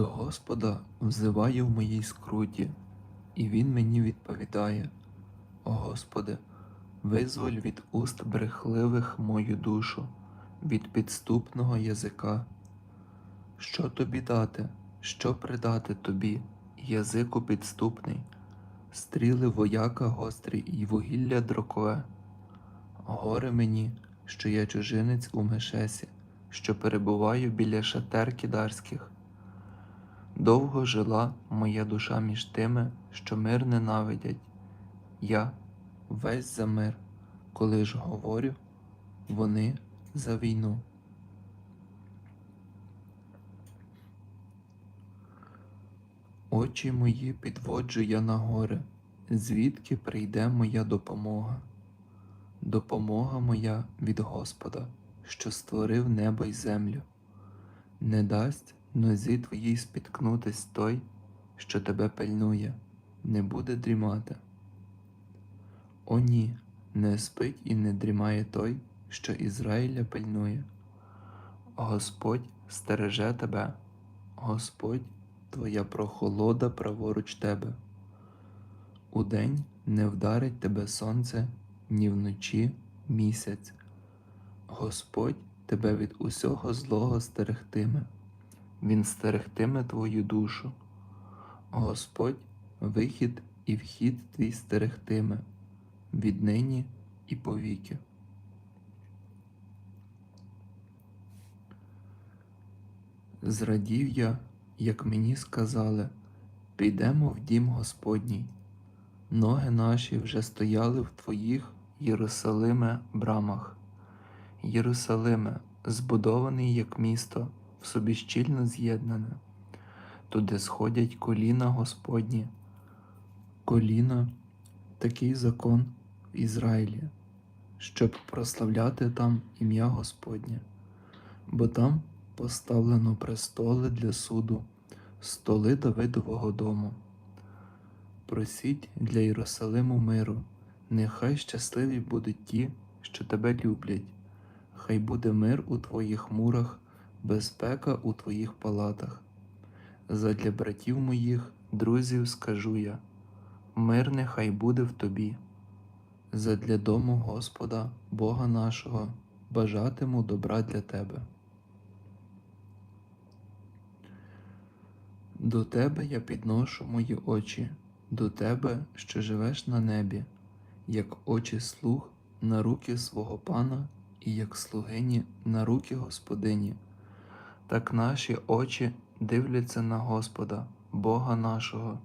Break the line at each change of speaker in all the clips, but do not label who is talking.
До Господа взиваю в моїй скруті, і Він мені відповідає: О Господи, визволь від уст брехливих мою душу, від підступного язика. Що тобі дати, що придати тобі, язику підступний, стріли вояка гострі і вугілля дрокове. Горе мені, що я чужинець у Мешесі, що перебуваю біля шатер кідарських. Довго жила моя душа між тими, що мир ненавидять. Я весь за мир, коли ж говорю, вони за війну. Очі мої підводжу я на гори, звідки прийде моя допомога. Допомога моя від Господа, що створив небо й землю. Не дасть нозі твоїй спіткнутись той, що тебе пильнує, не буде дрімати. О ні, не спить і не дрімає той, що Ізраїля пильнує. Господь стереже тебе, Господь твоя прохолода праворуч тебе. Удень не вдарить тебе сонце, ні вночі місяць. Господь тебе від усього злого стерегтиме, Він стерегтиме твою душу. Господь вихід і вхід твій стерегтиме, віднині і повіки. Зрадів я, як мені сказали, підемо в дім Господній. Ноги наші вже стояли в твоїх Єрусалиме брамах. Єрусалиме, збудований як місто, в собі щільно з'єднане, туди сходять коліна Господні, коліна, такий закон в Ізраїлі, щоб прославляти там ім'я Господнє, бо там поставлено престоли для суду, столи Давидового дому. Просіть для Єрусалиму миру, нехай щасливі будуть ті, що тебе люблять, хай буде мир у твоїх мурах, безпека у твоїх палатах. Задля братів моїх, друзів, скажу я, мир нехай буде в тобі. Задля дому Господа, Бога нашого, бажатиму добра для тебе. До тебе я підношу мої очі, до тебе, що живеш на небі, як очі слуг на руки свого пана і як слугині на руки Господині. Так наші очі дивляться на Господа, Бога нашого,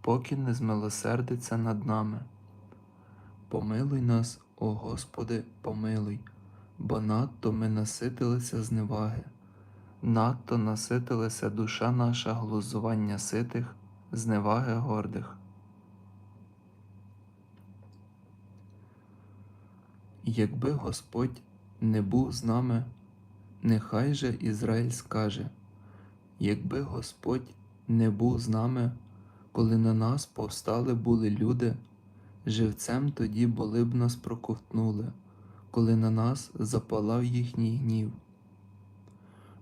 поки не змилосердиться над нами. Помилуй нас, о Господи, помилуй, бо надто ми наситилися зневаги, надто наситилася душа наша глузування ситих, зневаги гордих. Якби Господь не був з нами, нехай же Ізраїль скаже, якби Господь не був з нами, коли на нас повстали були люди, живцем тоді були б нас проковтнули, коли на нас запалав їхній гнів.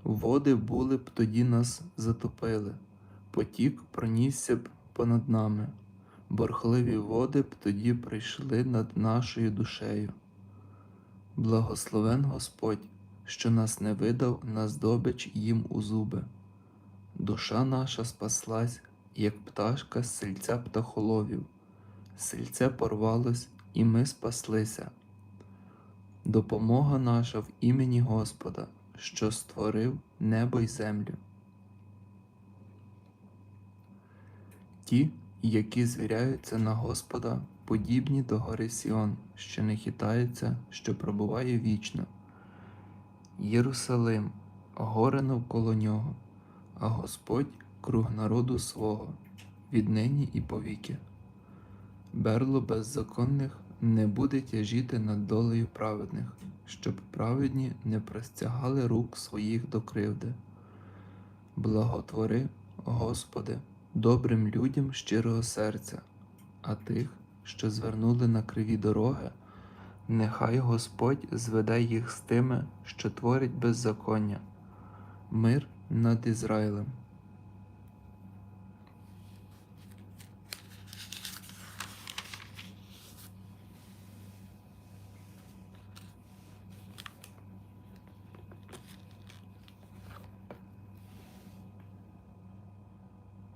Води були б тоді нас затопили, потік пронісся б понад нами, борхливі води б тоді прийшли над нашою душею. Благословен Господь, що нас не видав на здобич їм у зуби. Душа наша спаслась, як пташка з сельця птахоловів, сельце порвалось, і ми спаслися. Допомога наша в імені Господа, що створив небо й землю. Ті, які звіряються на Господа, подібні до гори Сіон, що не хитається, що пробуває вічно. Єрусалим, горе навколо нього, а Господь круг народу свого, віднині і повіки. Берло беззаконних не буде тяжіти над долею праведних, щоб праведні не простягали рук своїх до кривди. Благотвори, Господи, добрим людям щирого серця, а тих, що звернули на криві дороги, нехай Господь зведе їх з тими, що творять беззаконня, мир над Ізраїлем.